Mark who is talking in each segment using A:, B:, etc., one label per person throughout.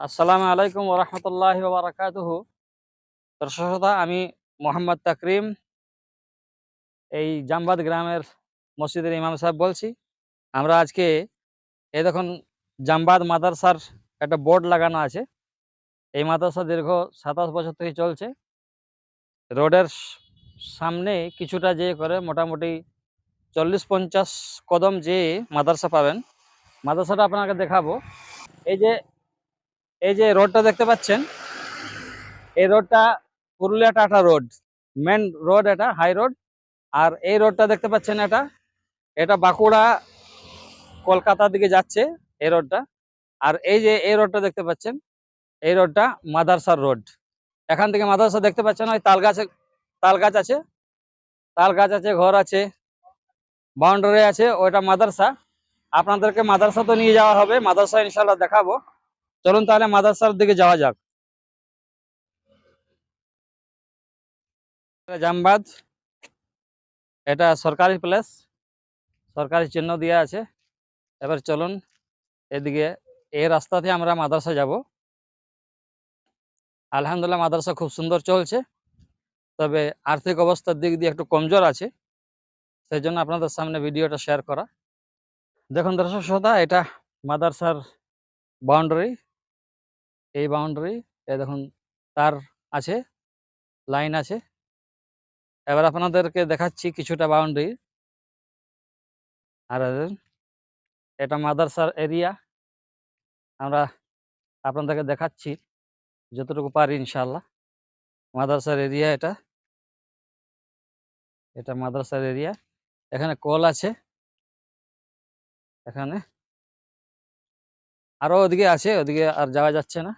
A: আসসালামু আলাইকুম ওরহমতুল্লাহ বারাকাতুহু। দর্শকতা আমি মোহাম্মদ তাকরিম। এই জামবাদ গ্রামের মসজিদের ইমাম সাহেব বলছি। আমরা আজকে, এই দেখুন, জামবাদ মাদ্রাসার একটা বোর্ড লাগানো আছে। এই মাদ্রাসা দীর্ঘ সাতাশ বছর থেকে চলছে। রোডের সামনে কিছুটা যে করে মোটামুটি চল্লিশ পঞ্চাশ কদম যে মাদ্রাসা পাবেন। মাদ্রাসাটা আপনাকে দেখাবো। এই যে এই যে রোডটা দেখতে পাচ্ছেন, এই রোডটা Purulia Tata road, main road এটা, হাই রোড। আর এই রোডটা দেখতে পাচ্ছেন এটা এটা বাঁকুড়া কলকাতার দিকে যাচ্ছে এই রোডটা। আর এই যে এই রোডটা দেখতে পাচ্ছেন, এই রোডটা মাদারসার রোড। এখান থেকে মাদারসা দেখতে পাচ্ছেন, ওই তাল গাছে তাল গাছ আছে তাল গাছ আছে, ঘর আছে, বাউন্ডারি আছে, ওইটা মাদারসা। আপনাদেরকে মাদারসা তো নিয়ে যাওয়া হবে, মাদারসা ইনশাল্লাহ দেখাবো। চলুন তাহলে মাদারসার দিকে যাওয়া যাক। জামবাদ, এটা সরকারি প্লেস সরকারি চিহ্ন দেওয়া আছে। এবার চলুন এদিকে, এই রাস্তাতে আমরা মাদ্রাসা যাব। আলহামদুলিল্লাহ মাদ্রাসা খুব সুন্দর চলছে। তবে আর্থিক অবস্থার দিক দিয়ে একটু কমজোর আছে। সেই জন্য আপনাদের সামনে ভিডিওটা শেয়ার করা। দেখুন দর্শক শ্রোতা, এটা মাদ্রাসার বাউন্ডারি এই বাউন্ডারি এ দেখুন, তার আছে লাইন আছে। এবার আপনাদেরকে দেখাচ্ছি কিছুটা বাউন্ডারি আর এটা মাদ্রাসার এরিয়া আমরা আপনাদেরকে দেখাচ্ছি, যতটুকু পারি ইনশাল্লাহ মাদ্রাসার এরিয়া এটা। এটা মাদ্রাসার এরিয়া এখানে কল আছে। এখানে আরও ওদিকে আছে, ওদিকে আর যাওয়া যাচ্ছে না।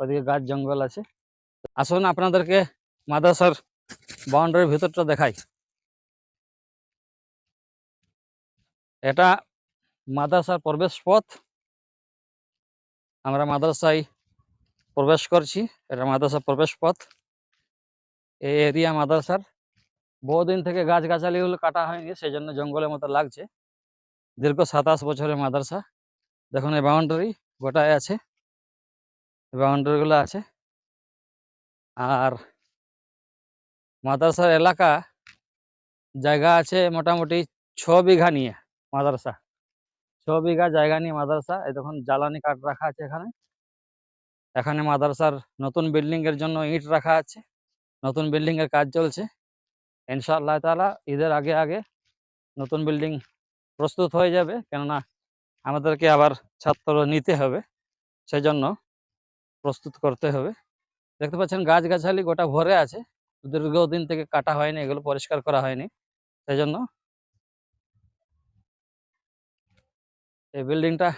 A: ওদিকে গাছ, জঙ্গল আছে। আসুন আপনাদেরকে মাদ্রাসার বাউন্ডারির ভিতরটা দেখাই। এটা মাদ্রাসার প্রবেশ পথ। আমরা মাদ্রাসায় প্রবেশ করছি, এটা মাদ্রাসার প্রবেশ পথ। এই এরিয়া মাদ্রাসার বহুদিন থেকে গাছ গাছালিগুলো কাটা হয়নি সেই জন্য জঙ্গলের মতো লাগছে। দীর্ঘ সাতাশ বছরের মাদ্রাসা। দেখুন, এই বাউন্ডারি গোটায় আছে। বাউন্ডারিগুলো আছে। আর মাদ্রাসার এলাকা জায়গা আছে মোটামুটি ছ বিঘা নিয়ে মাদ্রাসা। ছ বিঘা জায়গা নিয়ে মাদ্রাসা। এই দেখুন, জ্বালানি কাঠ রাখা আছে এখানে। এখানে মাদ্রাসার নতুন বিল্ডিং এর জন্য ইট রাখা আছে। নতুন বিল্ডিং এর কাজ চলছে। ইনশাআল্লাহ তাআলা ঈদের আগে আগে নতুন বিল্ডিং প্রস্তুত হয়ে যাবে। কেননা আমাদেরকে আবার ছাত্র নিতে হবে সেই জন্য প্রস্তুত করতে হবে। দেখতে পাচ্ছেন গাছ গাছালি গোটা ভরে আছে। দীর্ঘদিন থেকে কাটা হয়নি, এগুলো পরিষ্কার করা হয়নি সেই জন্য এই বিল্ডিংটা,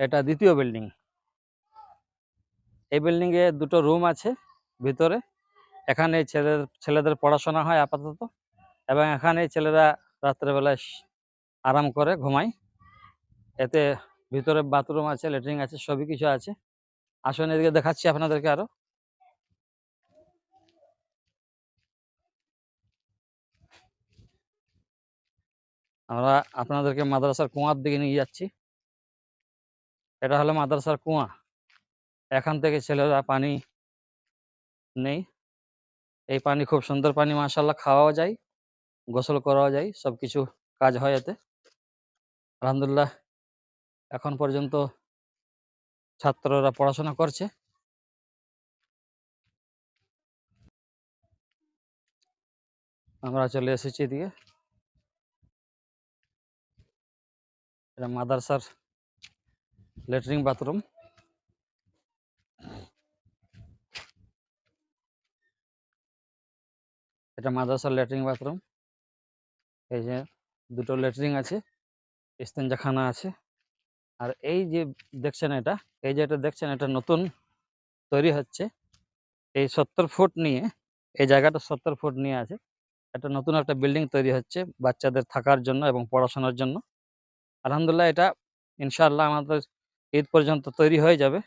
A: এটা দ্বিতীয় বিল্ডিং। এই বিল্ডিং এ দুটো রুম আছে ভিতরে। এখানে ছেলে ছেলেদের পড়াশোনা হয় আপাতত এবং এখানে ছেলেরা রাত্রেবেলায় আরাম করে ঘুমায়। এতে ভিতরে বাথরুম আছে, লেট্রিন আছে, সবই কিছু আছে। আসুন এদিকে দেখাচ্ছি আপনাদেরকে আরও। আমরা আপনাদেরকে মাদ্রাসার কুয়ার দিকে নিয়ে যাচ্ছি। এটা হলো মাদ্রাসার কুয়া। এখান থেকে ছেলেরা পানি নেই। এই পানি খুব সুন্দর পানি মাশাল্লাহ খাওয়াও যায়, গোসল করাও যায় সব কিছু কাজ হয় এতে। আলহামদুলিল্লাহ। এখন পর্যন্ত ছাত্ররা পড়াশোনা করছে। আমরা চলে এসেছি এদিকে। এটা মাদ্রাসার লেট্রিন বাথরুম। এটা মাদ্রাসার ল্যাট্রিন বাথরুম। এই যে দুটো ল্যাট্রিন আছে, ইস্তেঞ্জাখানা আছে। আর এই যে দেখছেন এটা, এই যে এটা দেখছেন, এটা নতুন তৈরি হচ্ছে। এই সত্তর ফুট নিয়ে, এই জায়গাটা সত্তর ফুট নিয়ে আছে। একটা নতুন একটা বিল্ডিং তৈরি হচ্ছে বাচ্চাদের থাকার জন্য এবং পড়াশোনার জন্য। আলহামদুলিল্লাহ এটা ইনশাআল্লাহ আমাদের ঈদ পর্যন্ত তৈরি হয়ে যাবে।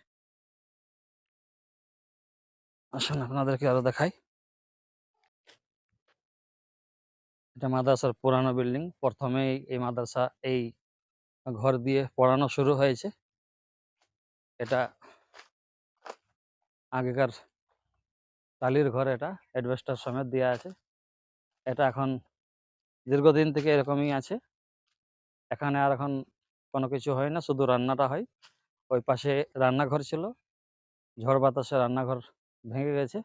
A: আসুন আপনাদেরকে আরও দেখাই। এটা মাদ্রাসার পুরানো বিল্ডিং। প্রথমেই এই মাদ্রাসা, এই ঘর দিয়ে পড়ানো শুরু হয়েছে। এটা আগেকার টালির ঘর এটা অ্যাডভেস্টার সমেত দেওয়া আছে। এটা এখন দীর্ঘদিন থেকে এরকমই আছে। এখানে আর এখন কোনো কিছু হয় না, শুধু রান্নাটা হয়। ওই পাশে রান্নাঘর ছিল। ঝড় বাতাসে রান্নাঘর ভেঙে গেছে।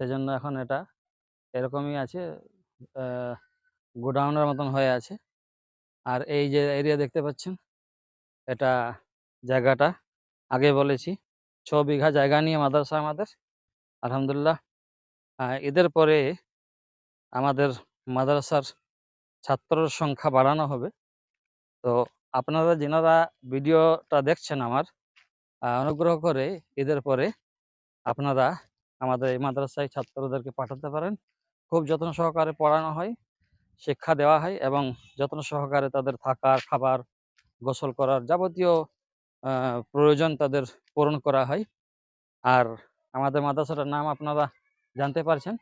A: সেজন্য এখন এটা এরকমই আছে গোডাউনের মতন হয়ে আছে। আর এই যে এরিয়া দেখতে পাচ্ছেন? এটা জায়গাটা। আগে বলেছি ছ বিঘা জায়গা নিয়ে মাদ্রাসা আমাদের। আলহামদুলিল্লাহ। ঈদের পরে আমাদের মাদ্রাসার ছাত্রর সংখ্যা বাড়ানো হবে। তো আপনারা যেনারা ভিডিওটা দেখছেন আমার অনুগ্রহ করে ঈদের পরে আপনারা আমাদের এই মাদ্রাসায় ছাত্রদেরকে পাঠাতে পারেন। খুব যত্ন সহকারে পড়ানো হয়। শিক্ষা দেওয়া হয় এবং যত্ন সহকারে তাদের থাকার, খাবার গোসল করার যাবতীয় প্রয়োজন তাদের পূরণ করা হয়। আর আমাদের মাদ্রাসাটার নাম আপনারা জানতে পারছেন।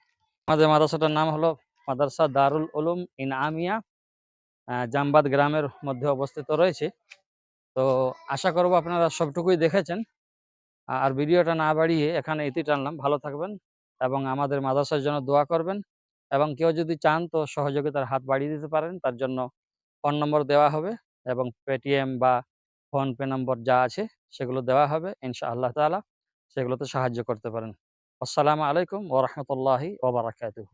A: আমাদের মাদ্রাসাটার নাম হলো মাদ্রাসা দারুল উলুম ইন আমিয়া জামবাদ গ্রামের মধ্যে অবস্থিত রয়েছে। তো আশা করব আপনারা সবটুকুই দেখেছেন। আর ভিডিওটা না বাড়িয়ে এখানে ইতি টানলাম। ভালো থাকবেন এবং আমাদের মাদ্রাসার জন্য দোয়া করবেন। এবং কেউ যদি চান তো সহযোগিতার হাত বাড়িয়ে দিতে পারেন। তার জন্য ফোন নম্বর দেওয়া হবে এবং পেটিএম বা ফোনপে নম্বর যা আছে সেগুলো দেওয়া হবে। ইনশা আল্লাহ তালা সেগুলোতে সাহায্য করতে পারেন। আসসালামু আলাইকুম ওরহমতুল্লাহি ওবরাকাতুহ